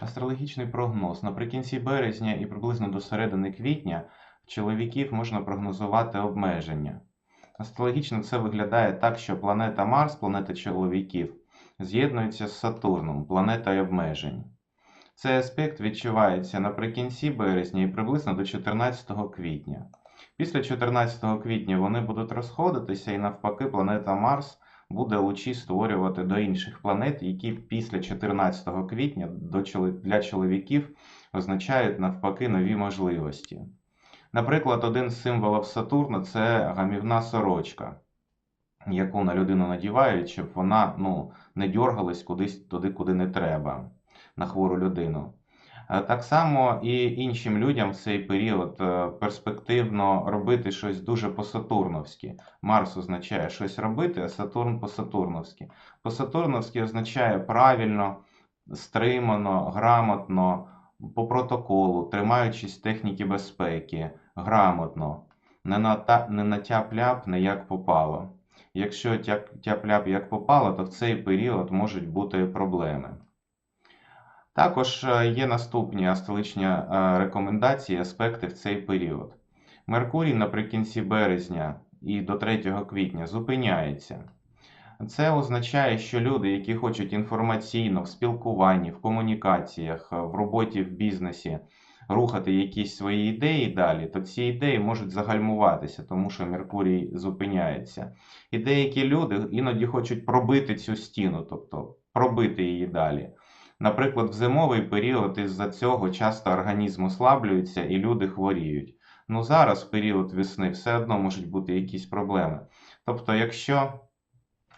Астрологічний прогноз. Наприкінці березня і приблизно до середини квітня чоловіків можна прогнозувати обмеження. Астрологічно це виглядає так, що планета Марс, планета чоловіків, з'єднується з Сатурном, планетою обмежень. Цей аспект відчувається наприкінці березня і приблизно до 14 квітня. Після 14 квітня вони будуть розходитися, і навпаки, планета Марс буде лучі створювати до інших планет, які після 14 квітня для чоловіків означають навпаки нові можливості. Наприклад, один з символів Сатурна це гамівна сорочка, яку на людину надівають, щоб вона ну, не дьоргалась кудись туди, куди не треба, на хвору людину. Е, Так само і іншим людям в цей період е, перспективно робити щось дуже по-сатурновськи. Марс означає щось робити, а Сатурн по-сатурновськи. По-сатурновськи означає правильно, стримано, грамотно, по протоколу, тримаючись техніки безпеки, грамотно, не на, та, не на тяп-ляп, не як попало. Якщо тяп- тяп-ляп як попало, то в цей період можуть бути проблеми. Також е, є наступні астрологічні е, рекомендації, аспекти в цей період. Меркурій наприкінці березня і до 3 квітня зупиняється. Це означає, що люди, які хочуть інформаційно в спілкуванні, в комунікаціях, в роботі в бізнесі рухати якісь свої ідеї далі, то ці ідеї можуть загальмуватися, тому що Меркурій зупиняється. І деякі люди іноді хочуть пробити цю стіну, тобто пробити її далі. Наприклад, в зимовий період із-за цього часто організм ослаблюється і люди хворіють. Ну зараз, в період весни, все одно можуть бути якісь проблеми. Тобто, якщо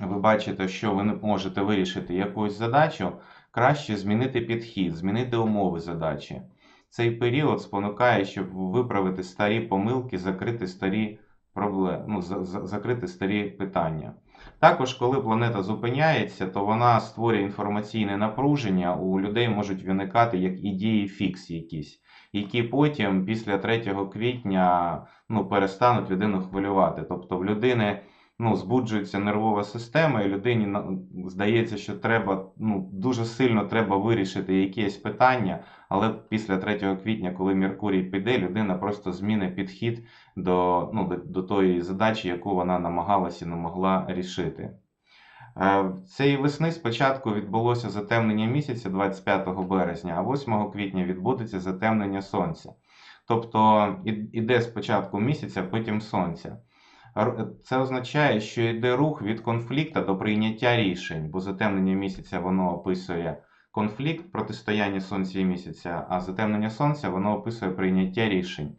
ви бачите, що ви не можете вирішити якусь задачу, краще змінити підхід, змінити умови задачі. Цей період спонукає, щоб виправити старі помилки, закрити старі проблеми, ну, за- за- закрити старі питання. Також, коли планета зупиняється, то вона створює інформаційне напруження, у людей можуть виникати як ідеї фікс якісь, які потім, після 3 квітня, ну, перестануть людину хвилювати. Тобто в людини ну, збуджується нервова система, і людині здається, що треба ну, дуже сильно треба вирішити якесь питання, але після 3 квітня, коли Меркурій піде, людина просто змінить підхід до, ну, до, до тої задачі, яку вона намагалася і не могла рішити. Е, Цієї весни спочатку відбулося затемнення місяця 25 березня, а 8 квітня відбудеться затемнення сонця. Тобто іде спочатку місяця, потім сонця. Це означає, що йде рух від конфлікту до прийняття рішень, бо затемнення місяця воно описує конфлікт, протистояння сонця і місяця, а затемнення сонця воно описує прийняття рішень.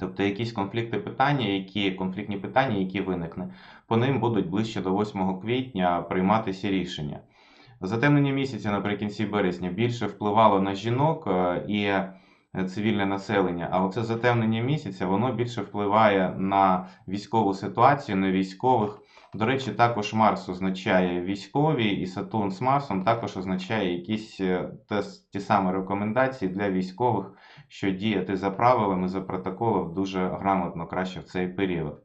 Тобто якісь конфлікти питання, які, конфліктні питання, які виникне, по ним будуть ближче до 8 квітня прийматися рішення. Затемнення місяця наприкінці березня більше впливало на жінок е, і цивільне населення, а оце затемнення місяця воно більше впливає на військову ситуацію, на військових. До речі, також Марс означає військові, і Сатурн з Марсом також означає якісь е, те, ті самі рекомендації для військових, що діяти за правилами, за протоколом дуже грамотно краще в цей період.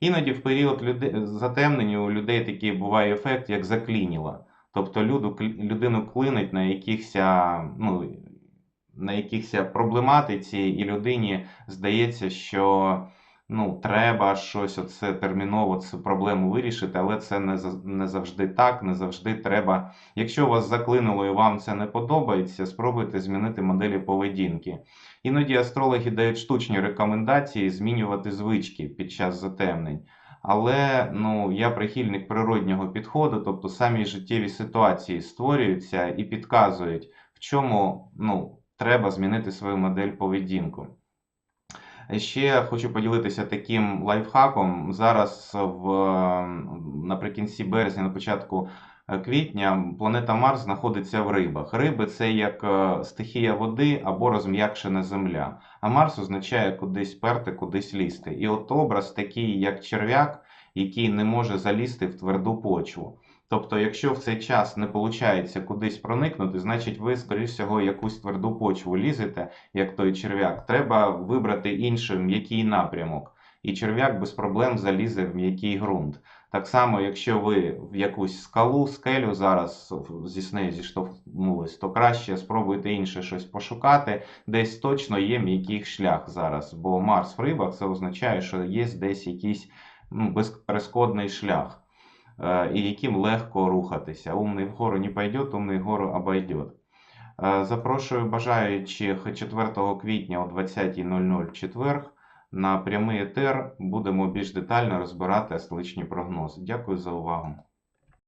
Іноді в період люди... затемнення у людей такий буває ефект, як заклініло. Тобто люду, людину клинить на якихось, ну, на якихось проблематиці, і людині здається, що ну, треба щось оце терміново цю проблему вирішити, але це не, не завжди так, не завжди треба. Якщо вас заклинило і вам це не подобається, спробуйте змінити моделі поведінки. Іноді астрологи дають штучні рекомендації змінювати звички під час затемнень. Але ну, я прихильник природнього підходу, тобто самі життєві ситуації створюються і підказують, в чому ну, треба змінити свою модель поведінку. Ще хочу поділитися таким лайфхаком. Зараз в, наприкінці березня, на початку е, квітня, планета Марс знаходиться в рибах. Риби це як е, стихія води або розм'якшена земля. А Марс означає кудись перти, кудись лізти. І от образ такий, як черв'як, який не може залізти в тверду почву. Тобто, якщо в цей час не виходить кудись проникнути, значить ви, скоріш всього, якусь тверду почву лізете, як той черв'як. Треба вибрати інший м'який напрямок. І черв'як без проблем залізе в м'який ґрунт. Так само, якщо ви в якусь скалу, скелю зараз зі нею зіштовхнулись, то краще спробуйте інше щось пошукати. Десь точно є м'який шлях зараз, бо Марс в рибах це означає, що є десь якийсь ну, безперешкодний шлях, е, і яким легко рухатися. Умний вгору не пойдет, умний вгору обойде. Е, Запрошую бажаючих 4 квітня о 20.00 четверг на прямий етер. Будемо більш детально розбирати астрологічні прогнози. Дякую за увагу.